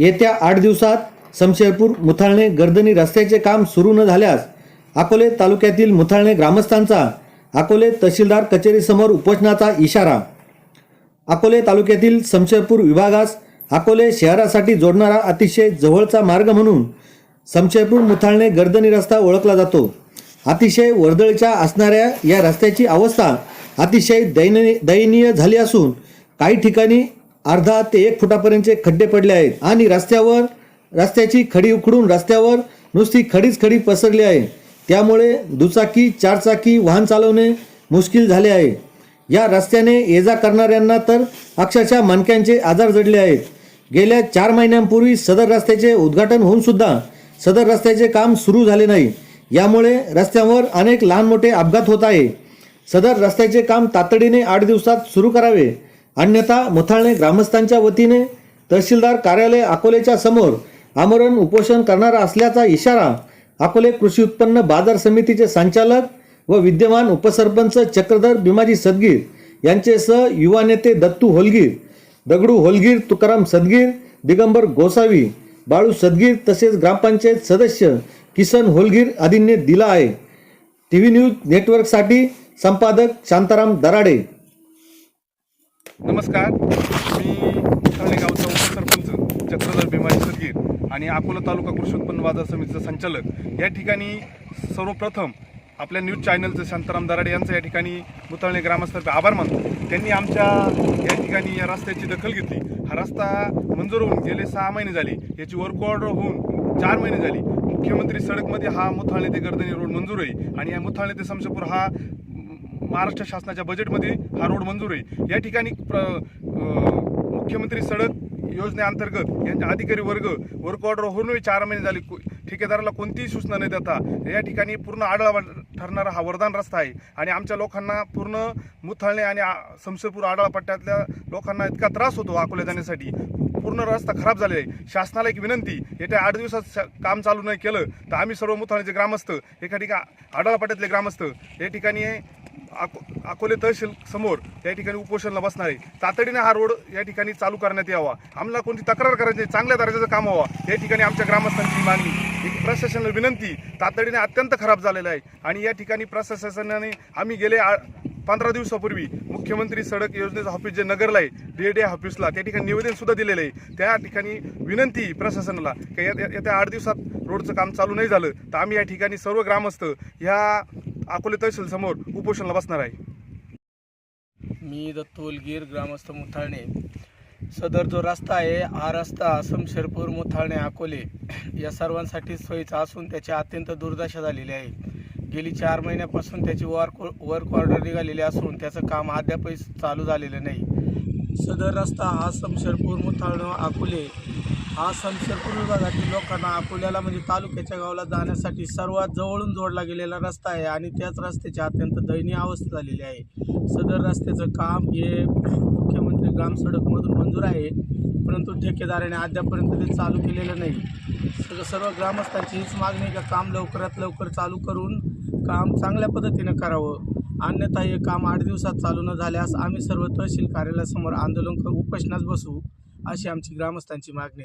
येत्या आठ दिवसात समशेरपूर मुथाळणे गर्दनी रस्त्याचे काम सुरू न झाल्यास अकोले तालुक्यातील मुथाळणे ग्रामस्थांचा अकोले तहसीलदार कचेरीसमोर उपोषणाचा इशारा. अकोले तालुक्यातील समशेरपूर विभागास अकोले शहरासाठी जोडणारा अतिशय जवळचा मार्ग म्हणून समशेरपूर मुथाळणे गर्दनी रस्ता ओळखला जातो. अतिशय वर्दळीच्या असणाऱ्या या रस्त्याची अवस्था अतिशय दैननीय दयनीय झाली असून काही ठिकाणी अर्धा ते एक फुटापर्यंतचे खड्डे पडले आहेत. आणि रस्त्यावर रस्त्याची खडी उखडून रस्त्यावर नुसती खडीच खडी पसरली आहे. त्यामुळे दुचाकी चारचाकी वाहन चालवणे मुश्किल झाले आहे. या रस्त्याने ये जा करणाऱ्यांना तर अक्षरशः मणक्यांचे आजार जडले आहेत. गेल्या चार महिन्यांपूर्वी सदर रस्त्याचे उद्घाटन होऊन सुद्धा सदर रस्त्याचे काम सुरू झाले नाही. यामुळे रस्त्यावर अनेक लहान मोठे अपघात होत आहे. सदर रस्त्याचे काम तातडीने आठ दिवसात सुरू करावे. अन्यथा मुथाळणे ग्रामस्थांच्या वतीने तहसीलदार कार्यालय अकोलेच्या समोर आमरण उपोषण करणार असल्याचा इशारा अकोले कृषी उत्पन्न बाजार समितीचे संचालक व विद्यमान उपसरपंच चक्रधर भीमाजी सदगीर यांचे सह युवा नेते दत्तू होलगीर दगडू होलगीर तुकाराम सदगीर दिगंबर गोसावी बाळू सदगीर तसेच ग्रामपंचायत सदस्य किसन होलगीर आदींनी दिला आहे. टी व्ही न्यूज नेटवर्कसाठी संपादक शांताराम दराडे. नमस्कार. मी ठाणे गावचा उपसरपंच चक्रधर भीमाजी सदगीर आणि अकोला तालुका कृषी उत्पन्न बाजार समितीचं संचालक. या ठिकाणी सर्वप्रथम आपल्या न्यूज चॅनलचे शांताराम दराडे यांचं या ठिकाणी मुतळणे ग्रामस्थांचे आभार मानतो. त्यांनी आमच्या या ठिकाणी या रस्त्याची दखल घेतली. हा रस्ता मंजूर होऊन गेले सहा महिने झाले. याची वर्क ऑर्डर होऊन चार महिने झाली. मुख्यमंत्री सडकमध्ये हा मुथाळणे ते गर्दनी रोड मंजूर आहे आणि या मुथाळणे ते समशापूर हा महाराष्ट्र शासनाच्या बजेटमध्ये हा रोड मंजूर आहे. या ठिकाणी प्र मुख्यमंत्री सडक योजनेअंतर्गत यांचे अधिकारी वर्ग वर्क ऑर्डर होऊनही चार महिने झाले. ठेकेदाराला कोणतीही सूचना न देता या ठिकाणी पूर्ण आढळा ठरणारा हा वरदान रस्ता आहे. आणि आमच्या लोकांना पूर्ण मुथाळणे आणि आ- शमशेरपूर पट्ट्यातल्या लोकांना इतका त्रास होतो अकोला जाण्यासाठी. पूर्ण रस्ता खराब झालेला आहे. शासनाला एक विनंती येत्या आठ दिवसात श- काम चालू नाही केलं तर आम्ही सर्व मुथाळेचे ग्रामस्थ एका ठिकाणी आडाळा पट्ट्यातले ग्रामस्थ या ठिकाणी अको अकोले तहसील समोर या ठिकाणी उपोषणला बसणार आहे तातडीने हा रोड या ठिकाणी चालू करण्यात यावा. आम्हाला कोणती तक्रार करायची नाही, चांगल्या दर्जाचं काम व्हावं. या ठिकाणी आमच्या ग्रामस्थांची मागणी. एक प्रशासनाला विनंती तातडीने अत्यंत खराब झालेलं आहे आणि या ठिकाणी प्रशासनाने आम्ही गेले आ- पंधरा दिवसापूर्वी मुख्यमंत्री सडक योजनेचं ऑफिस जे नगरला आहे डी डी ऑफिसला त्या ठिकाणी निवेदन सुद्धा दिलेलं आहे. त्या ठिकाणी विनंती प्रशासनाला की या- येत्या आठ दिवसात रोडचं काम चालू नाही झालं तर आम्ही या ठिकाणी सर्व ग्रामस्थ ह्या अकोले तहसील समोर उपोषणाला बसणार आहे. मी दत्तोलगीर ग्रामस्थ मुथाळणे. सदर जो रस्ता आहे हा रस्ता समशेरपूर मुथाळणे अकोले या सर्वांसाठी सोयीचा असून त्याची अत्यंत दुर्दशा झालेली आहे. गेली चार महिन्यापासून त्याची वर्क वर्क ऑर्डर निघालेली असून त्याचं काम अद्यापही चालू झालेलं नाही. सदर रस्ता हा समशेरपूर मुथाळणं अकोले. हा समशेरपूर विभागातील लोकांना अकोल्याला म्हणजे तालुक्याच्या गावाला जाण्यासाठी सर्वात जवळून जोडला गेलेला रस्ता आहे आणि त्याच रस्त्याची अत्यंत दयनीय अवस्था झालेली आहे. सदर रस्त्याचं काम हे मुख्यमंत्री ग्रामसडकमधून मंजूर आहे परंतु ठेकेदाराने अद्यापर्यंत ते चालू केलेलं नाही. सगळं सर्व ग्रामस्थांची हीच मागणी का काम लवकरात लवकर चालू करून काम चांगल्या पद्धतीनं करावं? अन्यथा हे काम आठ दिवसात चालू न झाल्यास आम्ही सर्व तहसील कार्यालयासमोर आंदोलन उपोषणास बसू अशी आमची ग्रामस्थांची मागणी आहे.